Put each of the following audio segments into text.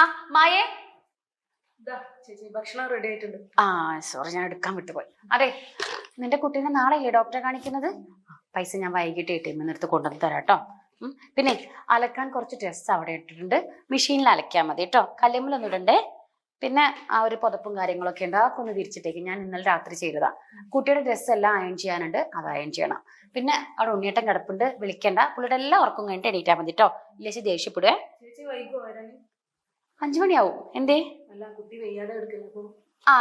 ആ മായേ. ദാ, ചേച്ചി ഭക്ഷണം റെഡി ആയിട്ടുണ്ട്. ആ സോറി ഞാൻ എടുക്കാൻ വിട്ടുപോയി. അതെ നിന്റെ കുട്ടീനെ നാളെയല്ലേ ഡോക്ടറെ കാണിക്കുന്നത്? പൈസ ഞാൻ വൈകിട്ട് എ ടി എമ്മിൽ എടുത്ത് കൊണ്ടുവന്ന് തരാം കേട്ടോ പിന്നെ അലക്കാൻ കുറച്ച് ഡ്രസ്സ് അവിടെ ഇട്ടിട്ടുണ്ട്. മെഷീനിൽ അലക്കാൻ മതി കേട്ടോ കല്ലുമ്മിലൊന്നും ഇടണ്ടേ? പിന്നെ ആ ഒരു പുതപ്പും കാര്യങ്ങളൊക്കെ ഉണ്ട്. അതൊക്കെ ഒന്ന് വിരിച്ചിട്ടേക്ക്. ഞാൻ ഇന്നലെ രാത്രി ചെയ്തതാ. കുട്ടിയുടെ ഡ്രസ്സ് എല്ലാം അയൺ ചെയ്യാനുണ്ട്. അത് അയൺ ചെയ്യണം. പിന്നെ അവിടെ ഉണ്ണിയേട്ടൻ കിടപ്പുണ്ട്. വിളിക്കണ്ട. പുള്ളിയുടെ എല്ലാം ഉറക്കം കഴിഞ്ഞിട്ട് എണീറ്റാൽ മതി കേട്ടോ ഇല്ലേശി ദേഷ്യപ്പെടുവേ. അഞ്ചു മണിയാവും എന്തേ ആ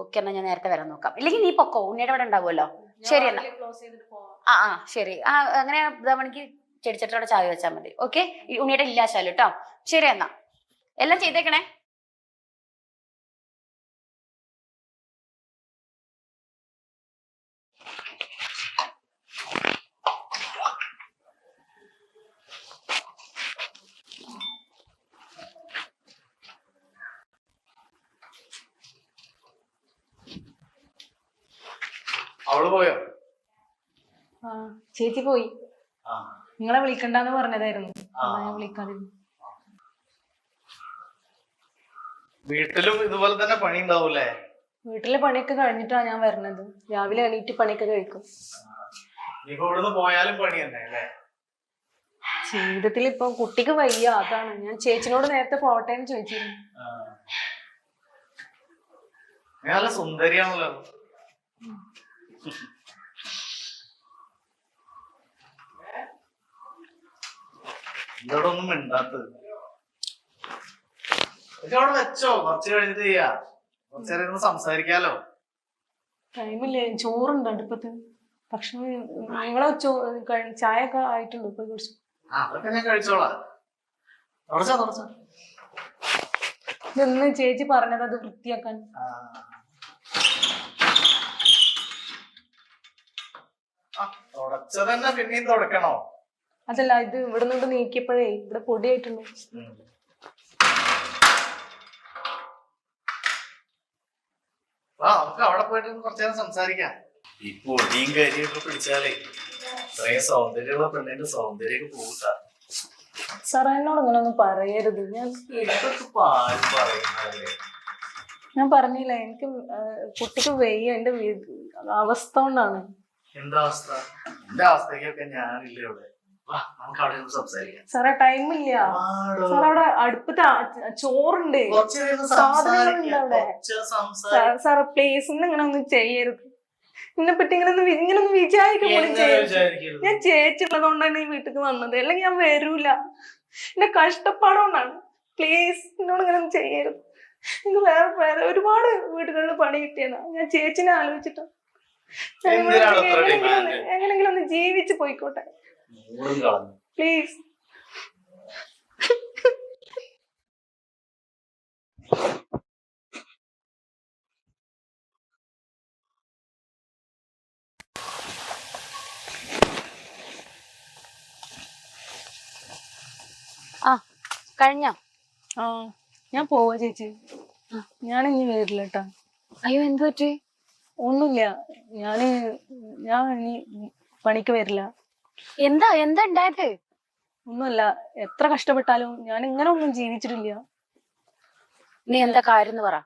ഓക്കെ എന്നാ ഞാൻ നേരത്തെ വരാൻ നോക്കാം. ഇല്ലെങ്കിൽ നീ പൊക്കോ? ഉണ്ണിയുടെ അവിടെ ഉണ്ടാവുമല്ലോ. ശരി എന്നാ. ആ ആ ശരി. ആ അങ്ങനെ മണിക്ക് ചെടിച്ചട്ടോടെ ചായ വെച്ചാൽ മതി. ഓക്കെ? ഉണ്ണിയുടെ ഇല്ലാശാലും കേട്ടോ ശരി എന്നാ. എല്ലാം ചെയ്തേക്കണേ? അവൾ പോയോ? ചേച്ചി പോയി. നിങ്ങളെ വിളിക്കണ്ടെന്ന് പറഞ്ഞതായിരുന്നു. ഞാൻ വിളിക്കാതിരുന്നു. വീട്ടിലും ഇതുപോലെ തന്നെ പണി ഉണ്ടാവൂലേ വീട്ടിലെ പണിയൊക്കെ കഴിഞ്ഞിട്ടാ ഞാൻ വരുന്നത് രാവിലെ എണീറ്റ് പണിയൊക്കെ കഴിക്കും. ഇവിടുന്ന് പോയാലും പണി തന്നെ അല്ലേ? ജീവിതത്തിൽ ഇപ്പൊ കുട്ടിക്ക് വയ്യ അതാണ്. ഞാൻ ചേച്ചിനോട് നേരത്തെ പോട്ടെ എന്ന് ചോദിച്ചിരുന്നു. നല്ല സുന്ദരിയാണല്ലോ. ഇതോടെ ഒന്നും മിണ്ടാത്തത് അവിടെ വെച്ചോ. കുറച്ച് കഴിഞ്ഞിട്ട് ചെയ്യാ. കുറച്ച് നേരം ഇരുന്ന് സംസാരിക്കാലോ. ടൈമില്ലേ. ചോറുണ്ട് അടുപ്പത്ത്. ഭക്ഷണം നിങ്ങളെ ചോ ചായ ഒക്കെ ആയിട്ടുണ്ട്? പോയി കുടിച്ചു. ആ അതൊക്കെ ഞാൻ കഴിച്ചോളാം. തുടച്ചോ തുടച്ചോ ഇതൊന്ന് ചേച്ചി പറഞ്ഞത് അത് വൃത്തിയാക്കാൻ ആ. ആ, തുടച്ചതന്നെ പിന്നെയും തുടക്കണോ? അതല്ല ഇത് ഇവിടെ നിന്ന് നീക്കിയപ്പോഴേ ഇവിടെ പൊടിയായിട്ടുണ്ട്. ആ നമുക്ക് അവിടെ പോയിട്ട് കുറച്ചു നേരം സംസാരിക്കാം. ഈ പൊടിയും കരിയൊക്കെ പിടിച്ചാലേ ഇത്രയും സൗന്ദര്യമുള്ള പെണ്ണിന്റെ സൗന്ദര്യമൊക്കെ പോകൂട്ടാ സാർ എന്നോട് അങ്ങനെ ഒന്നും പറയരുത്. ഞാൻ ഞാൻ പറഞ്ഞില്ല എനിക്ക് കുട്ടിക്ക് വെയ്യ എന്റെ അവസ്ഥ കൊണ്ടാണ്. എന്താ അവസ്ഥ? എന്റെ അവസ്ഥയ്ക്കൊക്കെ ഞാനില്ല ഇവിടെ. വാ നമുക്ക് അവിടെ ഒന്ന് സംസാരിക്കാം. സാറേ ടൈം ഇല്ല സാർ അവിടെ അടുപ്പത്ത് ചോറുണ്ട്. സാർ- പ്ലേസ് ഇങ്ങനെ ഒന്നും ചെയ്യരുത്. എന്നെ പറ്റി ഇങ്ങനെ ഒന്നും ഇങ്ങനെ ഒന്ന് വിചാരിക്കും? ഞാൻ ചേച്ചി കൊണ്ടാണ് ഈ വീട്ടിൽ വന്നത്. അല്ലെങ്കിൽ ഞാൻ വരൂല. എന്റെ കഷ്ടപ്പാടുകൊണ്ടാണ് പ്ലീസ് എന്നോട് ഇങ്ങനെ ഒന്നും ചെയ്യരുത്. എനിക്ക് വേറെ വേറെ ഒരുപാട് വീടുകളിൽ പണി കിട്ടിയതാ. ഞാൻ ചേച്ചിനെ ആലോചിച്ചിട്ട്. എന്തിനാണ് ഒന്ന് ജീവിച്ചു പോയിക്കോട്ടെ. പ്ലീസ് ആ കഴിഞ്ഞോ? ആ ഞാൻ പോവാ ചേച്ചി. ഞാൻ ഇനി വരില്ല കേട്ടാ അയ്യോ എന്ത് പറ്റി? ഒന്നുമില്ല. ഞാൻ ഞാൻ ഇനി പണിക്ക് വരില്ല. എന്താ എന്താ ഉണ്ടായത് ഒന്നുമല്ല. എത്ര കഷ്ടപ്പെട്ടാലും ഞാൻ ഇങ്ങനെ ഒന്നും ജീവിച്ചിട്ടില്ല. നീ എന്താ കാര്യം എന്ന് പറ.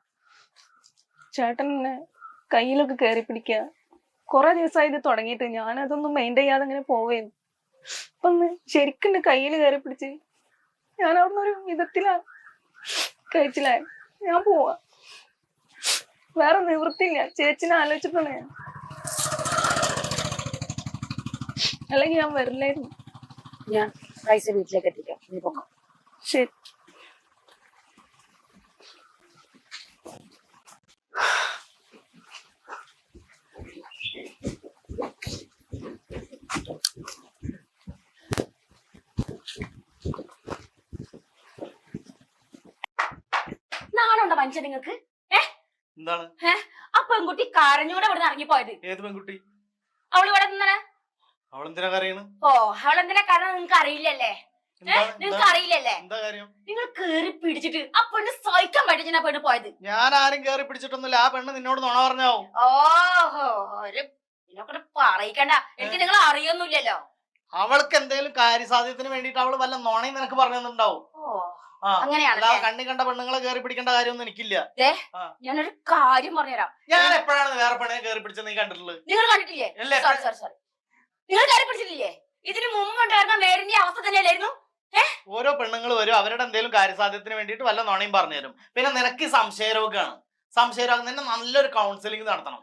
ചേട്ടൻ എന്നെ കയ്യിലൊക്കെ കയറി പിടിക്കുക കുറെ ദിവസമായി ഇത് തുടങ്ങിയിട്ട് ഞാൻ അതൊന്നും മെയിൻ ചെയ്യാതെ ഇങ്ങനെ പോവേന്നു അപ്പൊ ഒന്ന് ശരിക്കും എന്റെ കയ്യിൽ കയറി പിടിച്ച് ഞാൻ അവിടുന്ന് ഒരു വിധത്തിലാ കഴിച്ചില്ലായി ഞാൻ പോവാ. വേറെ നിവൃത്തിയില്ല. ചേച്ചിനെ ആലോചിച്ചിട്ടാണ് ഞാൻ. അല്ലെങ്കിൽ ഞാൻ വരില്ലായിരുന്നു. ഞാൻ പൈസ വീട്ടിലേക്ക് എത്തിക്കാം. നീ പൊക്കോ ശരി. നാളുണ്ടോ മനുഷ്യ നിങ്ങൾക്ക്? എന്താണ്? ആ പെൺകുട്ടി കരഞ്ഞൂടെ ഇവിടെ ഇറങ്ങിപ്പോയത് ഏത് പെൺകുട്ടി? അവൾ ഇവിടെ നിന്നാണ് അവളെന്തിനാ കരയണ്? ഓ അവളെന്തിനാ കാരണം നിങ്ങൾക്ക് അറിയില്ലല്ലേ? നിങ്ങക്ക് അറിയില്ലല്ലേ? എന്താ കാര്യം? നിങ്ങൾ കേറി പിടിച്ചിട്ട് ആ പെണ്ണ് സഹിക്കാൻ പറ്റിച്ചാ പെണ്ണ് പോയത്. ഞാൻ ആരും കേറി പിടിച്ചിട്ടൊന്നുമില്ല. ആ പെണ്ണ് നിന്നോട് നുണ പറഞ്ഞാവും? ഓഹോ ഒരു ഇതിനൊക്കെ പറയിക്കണ്ട. എനിക്ക് നിങ്ങൾ അറിയൊന്നുമില്ലല്ലോ. അവൾക്ക് എന്തെങ്കിലും കാര്യസാധ്യത്തിന് വേണ്ടിട്ട് അവൾ വല്ല നുണയും നിനക്ക് പറഞ്ഞു തന്നിട്ടുണ്ടാവും? ഓ അല്ലാതെ കണ്ണി കണ്ട പെണ്ണുങ്ങളെ കയറി പിടിക്കേണ്ട കാര്യമൊന്നും എനിക്കില്ല. ഞാനൊരു കാര്യം പറഞ്ഞുതരാം. ഞാൻ എപ്പോഴാണ് വേറെ പെണ്ണെ കയറി പിടിച്ചത് നീ കണ്ടിട്ടുള്ളത്? നിങ്ങൾ കണ്ടിട്ടില്ലേ? സോറി സോറി സോറി നിങ്ങൾ കയറി പിടിച്ചിട്ടില്ലേ? ഇതിന് മുമ്പ് ഉണ്ടായിരുന്ന മേടിന്റെ അവസ്ഥ തന്നെയല്ലായിരുന്നു? ഓരോ പെണ്ണുങ്ങൾ വരും അവരുടെ എന്തെങ്കിലും കാര്യസാധ്യത്തിന് വേണ്ടിട്ട് വല്ല നോണയും പറഞ്ഞു തരും. പിന്നെ നിനക്ക് സംശയരോഗമാണ് സംശയരോഗം തന്നെ നല്ലൊരു കൗൺസിലിംഗ് നടത്തണം.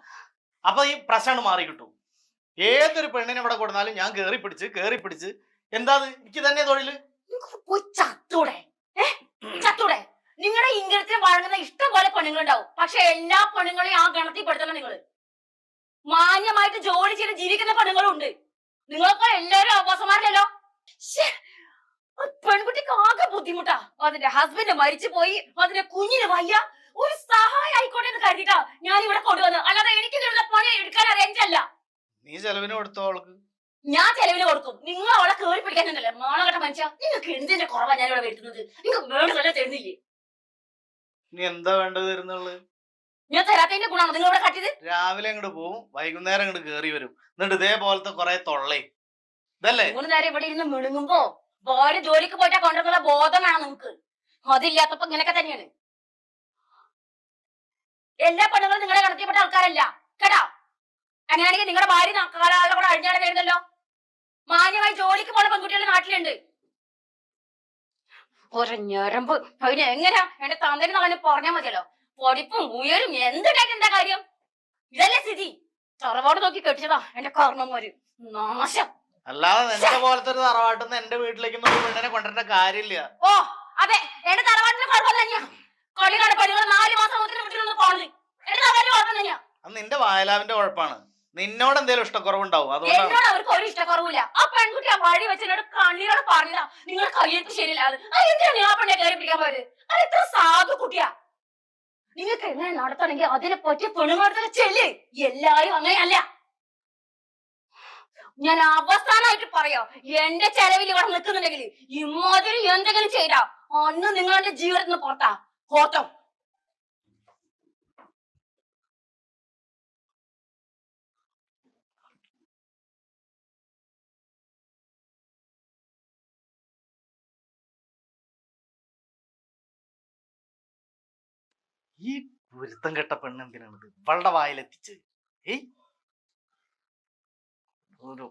അപ്പൊ ഈ പ്രശ്നം മാറി കിട്ടും. ഏതൊരു പെണ്ണിനെ ഇവിടെ കൊടുത്താലും ഞാൻ കേറി പിടിച്ച് കേറി പിടിച്ച്. എന്താ? എനിക്ക് തന്നെ തൊഴിൽ. പോയി ചത്തൂടെ? ചത്തൂടെ? നിങ്ങളുടെ ഇങ്കരത്തിന് വഴങ്ങുന്ന ഇഷ്ടം പോലെ പെണ്ണുങ്ങളുണ്ടാവും പക്ഷെ എല്ലാ പെണ്ണുങ്ങളെയും ആ ഗണത്തിൽ പെടുത്തണം നിങ്ങൾ. മാന്യമായിട്ട് ജോലി ചെയ്ത് ജീവിക്കുന്ന പെണ്ണുങ്ങളും ഉണ്ട് നിങ്ങളൊക്കെ എല്ലാവരും അവസമാരല്ലോ പെൺകുട്ടിക്ക് ആകെ ബുദ്ധിമുട്ടാ. അതിന്റെ ഹസ്ബൻഡ് മരിച്ചു പോയി. അതിന്റെ കുഞ്ഞിന് വയ്യ. ഒരു സഹായം ആയിക്കോട്ടെ എന്ന് കരുതിട്ടാ ഞാൻ ഇവിടെ കൊണ്ടുവന്നു അല്ലാതെ എനിക്ക് പണി എടുക്കാൻ അറിയാനിട്ടല്ല നീ ചെലവിന് കൊടുത്തോ അവൾക്ക്? ഞാൻ ചെലവിന് കൊടുക്കും. നിങ്ങൾ അവളെ കേറി പിടിക്കാനുണ്ടല്ലേ മാണകട്ട മനുഷ്യ നിങ്ങൾക്ക് എന്തിന്റെ കുറവാ ഞാൻ ഇവിടെ വരുത്തുന്നത്? നിങ്ങൾക്ക് വേണ്ടതല്ലേ തരുന്നില്ലേ? നീ എന്താ വേണ്ടത് തരുന്നുള്ളത് ഞാൻ തരാത്തതിന്റെ ഗുണമാണ് നിങ്ങൾ ഇവിടെ കട്ടിയത്? രാവിലെ അങ്ങോട്ട് പോവും വൈകുന്നേരം അങ്ങോട്ട് കേറി വരും. എന്നിട്ട് ഇതേപോലത്തെ കുറെ തൊള്ളേ. ഇതല്ലേ? മൂന്ന് നേരം ഇവിടെ ഇരുന്ന് മിണുങ്ങുമ്പോ ഭാര്യ ജോലിക്ക് പോയിട്ടാ കൊണ്ടുവന്നുള്ള ബോധം വേണം നിങ്ങൾക്ക് അതില്ലാത്തപ്പോ ഇങ്ങനെയൊക്കെ തന്നെയാണ്. എല്ലാ പെണ്ണുങ്ങളും നിങ്ങളെ കണക്കിപ്പെട്ട ആൾക്കാരല്ല. കേട്ടോ? അങ്ങനെയാണെങ്കിൽ നിങ്ങളുടെ ഭാര്യ കാലാളുടെ കൂടെ അഴിഞ്ഞാടെ വരുന്നല്ലോ മാന്യമായി ജോലിക്ക് പോണ പെൺകുട്ടികൾ നാട്ടിലുണ്ട്. ഒരു ഞരമ്പ്. അതിന് എങ്ങനെയാ? എന്റെ തന്തേനെ അവന് പറഞ്ഞാൽ മതിയല്ലോ. പൊടിപ്പും ഉയരും. എന്തുണ്ടായിട്ട് എന്താ കാര്യം? ഇതല്ലേ സ്ഥിതി. തറവാട് നോക്കി കെട്ടിച്ചതാ എന്റെ കർണന്മാര് നാശം. അല്ലാതെ നിന്റെ പോലത്തെ ഒരു തറവാട്ടിന്ന് എന്റെ വീട്ടിലേക്ക് പെണ്ണിനെ കൊണ്ടുവരേണ്ട കാര്യമില്ല. ഓ അതെ. എന്റെ തറവാട്ടിന് കുഴപ്പം തന്നെയാ. പണികൾ നാല് മാസം മുതൽ വീട്ടിലൊന്ന് പോണത്. എന്റെ തറവാട്ടിന് കുഴപ്പം തന്നെയാ. അത് നിന്റെ വായലാവിന്റെ കുഴപ്പമാണ് നിന്നോട് എന്തെങ്കിലും ഇഷ്ടക്കുറവുണ്ടാവും? അതുകൊണ്ടാണ് എന്നോട് അവർക്ക് ഒരു ഇഷ്ടക്കുറവില്ല ആ പെൺകുട്ടി ആ വഴി വെച്ച് എന്നോട് കണ്ണീരോട് പറഞ്ഞതാ. നിങ്ങൾ കയ്യെടുത്ത് ശരിയില്ല അത്. എന്തിനാ നിങ്ങൾ ആ പെണ്ണെ പിടിക്കാൻ പോയത്? അത് എത്ര കുട്ടിയാ. നിങ്ങൾക്ക് എങ്ങനെ നടത്തണമെങ്കിൽ അതിനെ പറ്റിയ പെണ്ണുമാർക്കൊക്കെ ചെല്ല്. എല്ലാരും അങ്ങനെയല്ല. ഞാൻ അവസാനമായിട്ട് പറയാം. എന്റെ ചെലവിൽ ഇവിടെ നിൽക്കുന്നുണ്ടെങ്കിൽ ഇമ്മാതിരി എന്തെങ്കിലും ചെയ്താ. അന്ന് നിങ്ങളുടെ ജീവിതത്തിന് പുറത്താ. പോട്ടോ ഈ പൊരുത്തം കെട്ട പെണ്ണ് എന്തിനാണിത്? ഇവളുടെ വായിലെത്തിച്ച് ഏയ്. ഓരോ.